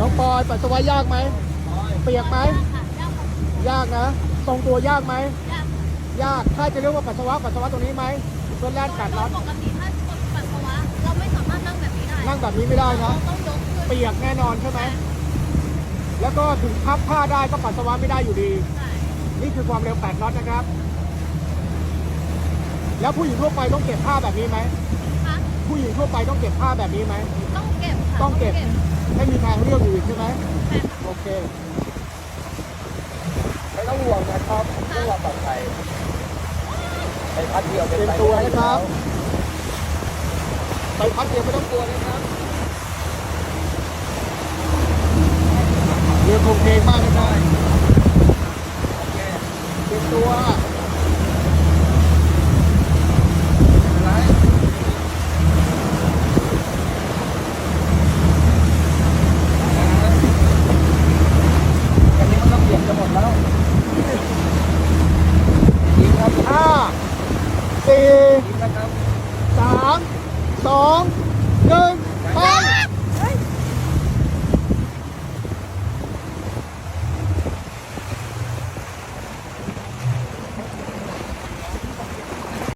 น้องปอยปัสสาวะยากไหม เปียกไหมค่ะยากค่ะยากนะทรงตัวยากไหมยากยาก ถ้าจะเรียกว่าปัสสาวะปัสสาวะตรงนี้ไหมเพื่อนแล่นกัดโดร้อยนปกติถ้าคนปัสสาวะเราไม่สามารถนั่งแบบนี้ได้ นั่งแบบนี้ไม่ได้เรานะ ต้องยกขึ้น เปียกแน่นอนใช่ไหม แล้วก็ถึงพับผ้าได้ก็ปัสสาวะไม่ได้อยู่ดีใช่นี่คือความเร็ว8น็อตนะครับ แล้วผู้หญิงทั่วไปต้องเก็บผ้าแบบนี้ไหมค่ะผู้หญิงทั่วไปต้องเก็บผ้าแบบนี้ไหม ต้องเก็บค่ะ ต้องเก็บไม่มีทางเลือกอยู่อีกใช่ไหมใช่ค่ะโอเค ไม่ต้องห่วงนะครับเรื่องความปลอดภัยไปพัดเดียวเตรียมตัวนะครับไปพัดเดียวไม่ต้องกลัวนะครับเรือคงเพลงมากนะครับเตรียมตัว อะไรอันนี้มันต้องเปลี่ยนจะหมดแล้วดีครับ ห้า สี่สามสองหนึ่ง